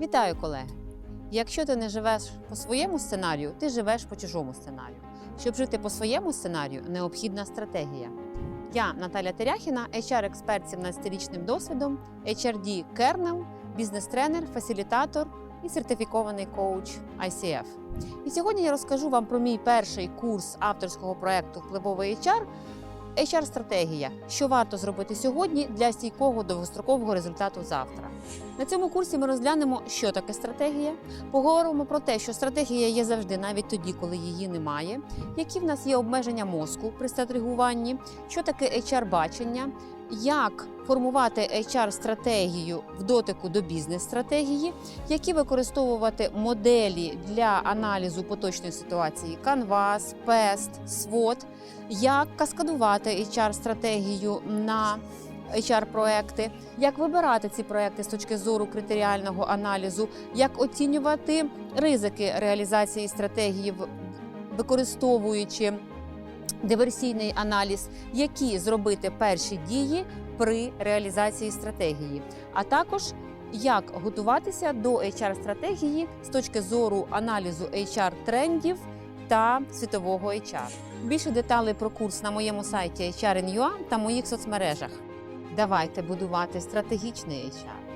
Вітаю, колеги! Якщо ти не живеш по своєму сценарію, ти живеш по чужому сценарію. Щоб жити по своєму сценарію, необхідна стратегія. Я Наталя Теряхіна, HR-експерт з 17-річним досвідом, HRD Kernel, бізнес-тренер, фасилітатор і сертифікований коуч ICF. І сьогодні я розкажу вам про мій перший курс авторського проекту Впливовий HR HR-стратегія, що варто зробити сьогодні для стійкого довгострокового результату завтра. На цьому курсі ми розглянемо, що таке стратегія. Поговоримо про те, що стратегія є завжди, навіть тоді, коли її немає, які в нас є обмеження мозку при стратегуванні, що таке HR-бачення, як формувати HR-стратегію в дотику до бізнес-стратегії, які використовувати моделі для аналізу поточної ситуації Canvas, PEST, SWOT, як каскадувати HR-стратегію на HR-проекти, як вибирати ці проекти з точки зору критеріального аналізу, як оцінювати ризики реалізації стратегії, використовуючи диверсійний аналіз, які зробити перші дії при реалізації стратегії, а також як готуватися до HR-стратегії з точки зору аналізу HR-трендів та світового HR. Більше деталей про курс на моєму сайті HR.in.ua та моїх соцмережах. Давайте будувати стратегічний HR.